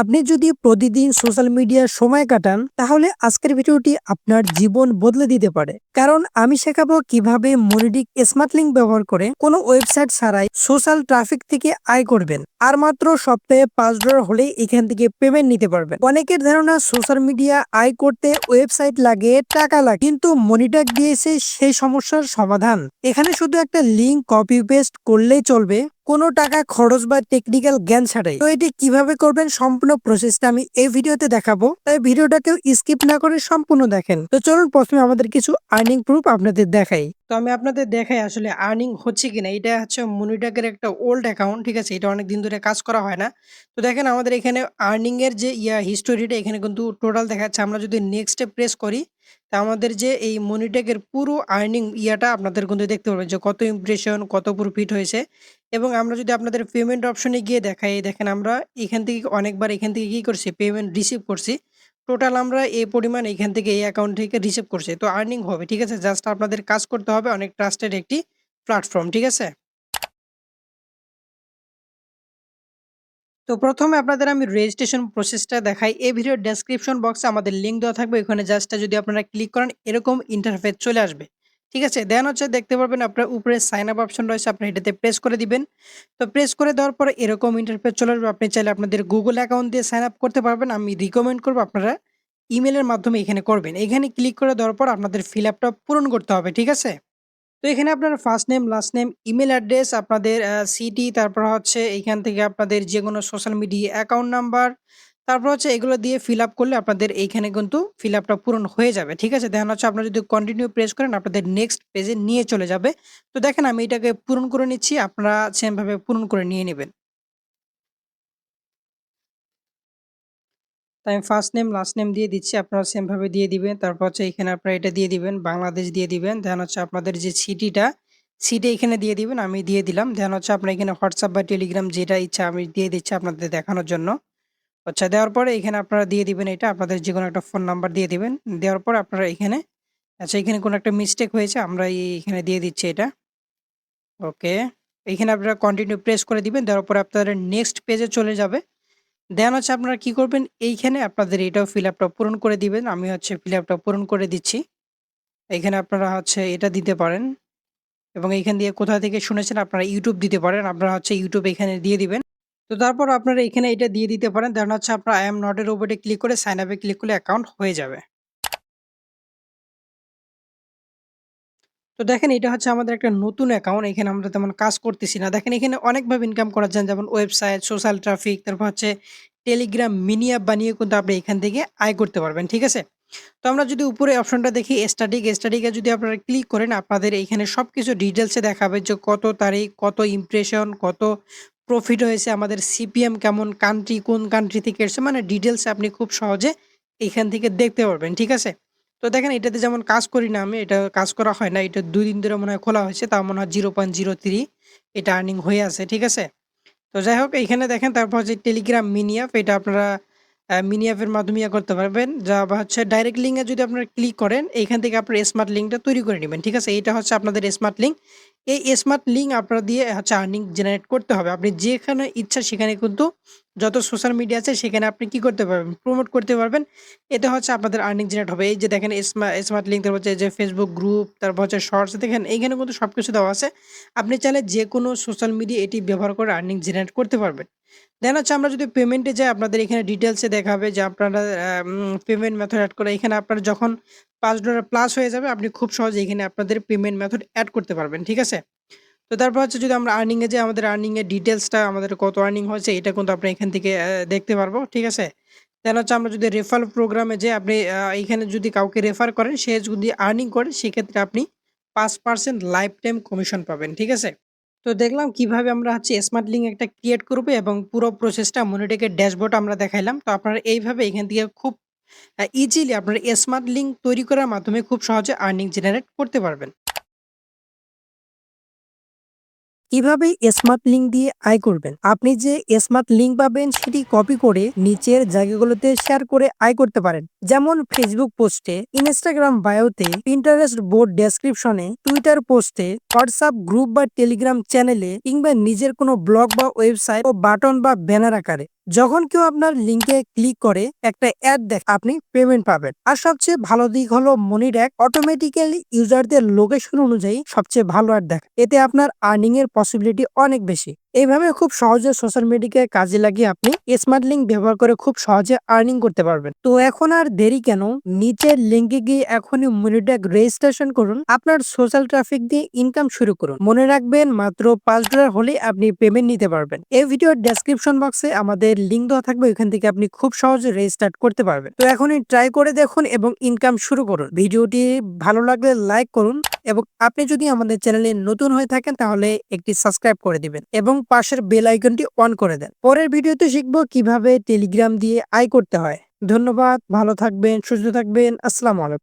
আপনি যদি প্রতিদিন সোশ্যাল মিডিয়ায় সময় কাটান, তাহলে আজকের ভিডিওটি আপনার জীবন বদলে দিতে পারে। কারণ আমি শেখাবো কীভাবে মনিটিক স্মার্ট লিঙ্ক ব্যবহার করে কোনো ওয়েবসাইট ছাড়াই সোশ্যাল ট্রাফিক থেকে আয় করবেন। আর মাত্র সপ্তাহে পাঁচ ডলার হলে এখান থেকে পেমেন্ট নিতে পারবেন। অনেকের ধারণা সোশ্যাল মিডিয়া আয় করতে ওয়েবসাইট লাগে, টাকা লাগে, কিন্তু মনিটক দিয়েছে সেই সমস্যার সমাধান। এখানে শুধু একটা লিঙ্ক কপি পেস্ট করলেই চলবে, কোনো টাকা খরচ বা টেকনিক্যাল জ্ঞান ছাড়াই। তো এটি কীভাবে করবেন সম্পূর্ণ প্রসেসটা আমি এই ভিডিওতে দেখাবো, তাই ভিডিওটাকেও স্কিপ না করে সম্পূর্ণ দেখেন। তো চলুন প্রথমে আমাদের কিছু আর্নিং প্রুফ আপনাদের দেখাই। তো আমি আপনাদের দেখাই আসলে আর্নিং হচ্ছে কিনা। এটা হচ্ছে মনিটাকের একটা ওল্ড অ্যাকাউন্ট ঠিক আছে? এটা অনেক দিন ধরে কাজ করা হয় না। তো দেখেন আমাদের এখানে আর্নিং এর যে ইয়া হিস্টোরিটা এখানে কিন্তু টোটাল দেখাচ্ছে। আমরা যদি নেক্সটে প্রেস করি, তা আমাদের যে এই মনিটেকের পুরো আর্নিং ইয়াটা আপনাদের কিন্তু দেখতে পারবেন যে কত ইমপ্রেশন কত প্রফিট হয়েছে। এবং আমরা যদি আপনাদের পেমেন্ট অপশনে গিয়ে দেখাই, দেখেন আমরা এখান থেকে অনেকবার এখান থেকে কি করছি? পেমেন্ট রিসিভ করছি। টোটাল আমরা এই পরিমাণ এখান থেকে এই অ্যাকাউন্ট থেকে রিসিভ করছি। তো আর্নিং হবে, ঠিক আছে? জাস্ট আপনাদের কাজ করতে হবে, অনেক ট্রাস্টেড একটি প্ল্যাটফর্ম ঠিক আছে? তো প্রথমে আপনাদের আমি রেজিস্ট্রেশন প্রসেসটা দেখাই। এই ভিডিও ডেসক্রিপশন বক্সে আমাদের লিঙ্ক দেওয়া থাকবে। ওখানে জাস্টটা যদি আপনারা ক্লিক করেন, এরকম ইন্টারফেস চলে আসবে। ঠিক আছে? দেন হচ্ছে দেখতে পারবেন আপনার উপরে সাইন আপ অপশন রয়েছে, আপনি এটাতে প্রেস করে দিবেন। তো প্রেস করে দেওয়ার পরে এরকম ইন্টারফেস চলে আসবে। আপনি চাইলে আপনাদের গুগল অ্যাকাউন্ট দিয়ে সাইন আপ করতে পারবেন। আমি রিকমেন্ড করব আপনারা ইমেলের মাধ্যমে এখানে করবেন। এখানে ক্লিক করে দেওয়ার পর আপনাদের ফিল আপটা পূরণ করতে হবে, ঠিক আছে? তো এখানে আপনার first name last name email address আপনাদের সিটি তারপর হচ্ছে এইখান থেকে আপনাদের যে কোনো সোশ্যাল মিডিয়া অ্যাকাউন্ট নাম্বার তারপর হচ্ছে এগুলো দিয়ে ফিল আপ করলে আপনাদের এইখানে কিন্তু ফিল আপটা পূরণ হয়ে যাবে, ঠিক আছে? দেখা হচ্ছে আপনারা যদি কন্টিনিউ প্রেস করেন, আপনাদের নেক্সট পেজে নিয়ে চলে যাবে। তো দেখেন আমি এটাকে পূরণ করে নিচ্ছি, আপনারা সেমভাবে পূরণ করে নিয়ে নেবেন। তো আমি ফার্স্ট নেম লাস্ট নেম দিয়ে দিচ্ছি, আপনারা সেমভাবে দিয়ে দিবেন। তারপর হচ্ছে এখানে আপনারা এটা দিয়ে দিবেন, বাংলাদেশ দিয়ে দিবেন। দেন হচ্ছে আপনাদের যে সিটিটা সিটি এখানে দিয়ে দিবেন, আমি দিয়ে দিলাম। দেন হচ্ছে আপনার এখানে হোয়াটসঅ্যাপ বা টেলিগ্রাম যেটা ইচ্ছা, আমি দিয়ে দিচ্ছি আপনাদের দেখানোর জন্য। আচ্ছা দেওয়ার পরে এখানে আপনারা দিয়ে দিবেন এটা, আপনাদের যে কোনো একটা ফোন নাম্বার দিয়ে দিবেন। দেওয়ার পর আপনারা এখানে আচ্ছা এখানে কোনো একটা মিস্টেক হয়েছে, আমরা এখানে দিয়ে দিচ্ছি এটা। ওকে এখানে আপনারা কন্টিনিউ প্রেস করে দিবেন, দেওয়ার পরে আপনাদের নেক্সট পেজে চলে যাবে। দেন হচ্ছে আপনারা কি করবেন, এইখানে আপনাদের এটাও ফিল আপটা পূরণ করে দিবেন, আমি হচ্ছে ফিল আপটা পূরণ করে দিচ্ছি। এখানে আপনারা হচ্ছে এটা দিতে পারেন। এবং এইখান দিয়ে কোথা থেকে শুনেছেন, আপনারা ইউটিউব দিতে পারেন, আপনারা হচ্ছে ইউটিউব এখানে দিয়ে দিবেন। তো তারপর আপনারা এখানে এটা দিয়ে দিতে পারেন। দেন হচ্ছে আপনার আই এম নটের উপরে ক্লিক করে সাইন আপে ক্লিক করলে অ্যাকাউন্ট হয়ে যাবে। তো দেখেন এটা হচ্ছে আমাদের একটা নতুন অ্যাকাউন্ট এখানে আমরা তেমন কাজ করতেছি না। দেখেন এখানে অনেকভাবে ইনকাম করা যায়, যেমন ওয়েবসাইট সোশ্যাল ট্রাফিক তারপর হচ্ছে টেলিগ্রাম মিনি অ্যাপ বানিয়ে কিন্তু আপনি এখান থেকে আয় করতে পারবেন, ঠিক আছে? তো আমরা যদি উপরে অপশনটা দেখি স্টাডিক স্টাডিকে যদি আপনারা ক্লিক করেন, আপনাদের এখানে সব কিছু ডিটেলসে দেখাবে যে কত তারিখ, কত ইমপ্রেশন কত প্রফিট হয়েছে, আমাদের সিপিএম কেমন কান্ট্রি কোন কান্ট্রি থেকে এসছে মানে ডিটেলস আপনি খুব সহজে এখান থেকে দেখতে পারবেন, ঠিক আছে? তো দেখেন, এটাতে যেমন কাজ করি না আমি, এটা কাজ করা হয় না, এটা দুই দিন ধরে মনে হয় খোলা হয়েছে তার মনে হয় জিরো পয়েন্ট জিরো থ্রি এটা আর্নিং হয়ে আছে, ঠিক আছে? তো যাই হোক এখানে দেখেন, তারপর যে টেলিগ্রাম মিনি অ্যাপ এটা আপনারা মিনি অ্যাপের মাধ্যমে ইয়ে করতে পারবেন। যা হচ্ছে ডাইরেক্ট লিঙ্কে যদি আপনারা ক্লিক করেন, এইখান থেকে আপনার স্মার্ট লিঙ্কটা তৈরি করে নেবেন। ঠিক আছে? এইটা হচ্ছে আপনাদের স্মার্ট লিঙ্ক এই স্মার্ট লিঙ্ক আপনারা দিয়ে হচ্ছে আর্নিং জেনারেট করতে হবে। আপনি যেখানে ইচ্ছা সেখানে কিন্তু যত সোশ্যাল মিডিয়া আছে, সেখানে আপনি কি করতে পারবেন? প্রমোট করতে পারবেন। এতে হচ্ছে আপনাদের আর্নিং জেনারেট হবে। এই যে দেখেন স্মার্ট স্মার্ট লিঙ্ক তারপর হচ্ছে যে ফেসবুক গ্রুপ তারপর হচ্ছে শর্টস দেখেন, এইখানে কিন্তু সব কিছু দেওয়া আছে। আপনি চাইলে যে কোনো সোশ্যাল মিডিয়া এটি ব্যবহার করে আর্নিং জেনারেট করতে পারবেন। দেন হচ্ছে আমরা যদি পেমেন্টে যাই, আপনাদের এখানে ডিটেলসে দেখাবে যে আপনারা পেমেন্ট মেথড অ্যাড করে, এখানে আপনার যখন পাঁচ ডলার প্লাস হয়ে যাবে, আপনি খুব সহজে এখানে আপনাদের পেমেন্ট মেথড অ্যাড করতে পারবেন, ঠিক আছে? তো তারপর হচ্ছে যদি আমরা আর্নিংয়ে যে আমাদের আর্নিংয়ের ডিটেলসটা আমাদের কত আর্নিং হয়েছে, এটা কিন্তু আপনি এখান থেকে দেখতে পারব, ঠিক আছে? দেন হচ্ছে আমরা যদি রেফার প্রোগ্রামে যে আপনি এখানে যদি কাউকে রেফার করেন, সে যদি আর্নিং করে, সেক্ষেত্রে আপনি পাঁচ পার্সেন্ট লাইফ টাইম কমিশন পাবেন, ঠিক আছে? তো দেখলাম কীভাবে আমরা হচ্ছে স্মার্ট লিঙ্ক একটা ক্রিয়েট করব এবং পুরো প্রসেসটা মনিটেকের ড্যাশবোর্ড আমরা দেখাইলাম। তো আপনারা এইভাবে এখান থেকে খুব ইজিলি আপনারা স্মার্ট লিঙ্ক তৈরি করার মাধ্যমে খুব সহজে আর্নিং জেনারেট করতে পারবেন। কীভাবে স্মার্ট লিঙ্ক দিয়ে আয় করবেন? আপনি যে স্মার্ট লিঙ্ক পাবেন, সেটি কপি করে নিচের জায়গাগুলোতে শেয়ার করে আয় করতে পারেন। যেমন ফেসবুক পোস্টে ইনস্টাগ্রাম বায়োতে ইন্টারেস্ট বোর্ড ডেসক্রিপশনে টুইটার পোস্টে হোয়াটসঅ্যাপ গ্রুপ বা টেলিগ্রাম চ্যানেলে কিংবা নিজের কোনো ব্লগ বা ওয়েবসাইট ও বাটন বা ব্যানার আকারে। যখন কেউ আপনার লিঙ্কে ক্লিক করে একটা অ্যাড দেখ, আপনি পেমেন্ট পাবেন। আর সবচেয়ে ভালো দিক হলো মনিট্যাগ অটোমেটিক্যালি ইউজারদের লোকেশন অনুযায়ী সবচেয়ে ভালো অ্যাড দেখ। এতে আপনার আর্নিং এর পসিবিলিটি অনেক বেশি। এইভাবে খুব সহজে সোশ্যাল মিডিয়াকে কাজে লাগিয়ে আপনি স্মার্ট লিঙ্ক ব্যবহার করে খুব সহজে আর্নিং করতে পারবেন। তো এখন আর দেরি কেন? নিচের লিঙ্কে গিয়ে এখনই মনিট্যাগ রেজিস্ট্রেশন করুন। আপনার সোশ্যাল ট্রাফিক দিয়ে ইনকাম শুরু করুন। মনে রাখবেন মাত্র পাঁচ ডলার হলে আপনি পেমেন্ট নিতে পারবেন। এই ভিডিওর ডেসক্রিপশন বক্সে আমাদের লিঙ্ক দেওয়া থাকবে, ওইখান থেকে আপনি খুব সহজে রেজিস্টার্ট করতে পারবেন। তো এখনই ট্রাই করে দেখুন এবং ইনকাম শুরু করুন। ভিডিওটি ভালো লাগলে লাইক করুন এবং আপনি যদি আমাদের চ্যানেলে নতুন হয়ে থাকেন, তাহলে একটি সাবস্ক্রাইব করে দিবেন এবং পাশের বেল আইকনটি অন করে দেন। পরের ভিডিওতে শিখব কীভাবে টেলিগ্রাম দিয়ে আয় করতে হয়। ধন্যবাদ, ভালো থাকবেন, সুস্থ থাকবেন, আসসালামু আলাইকুম।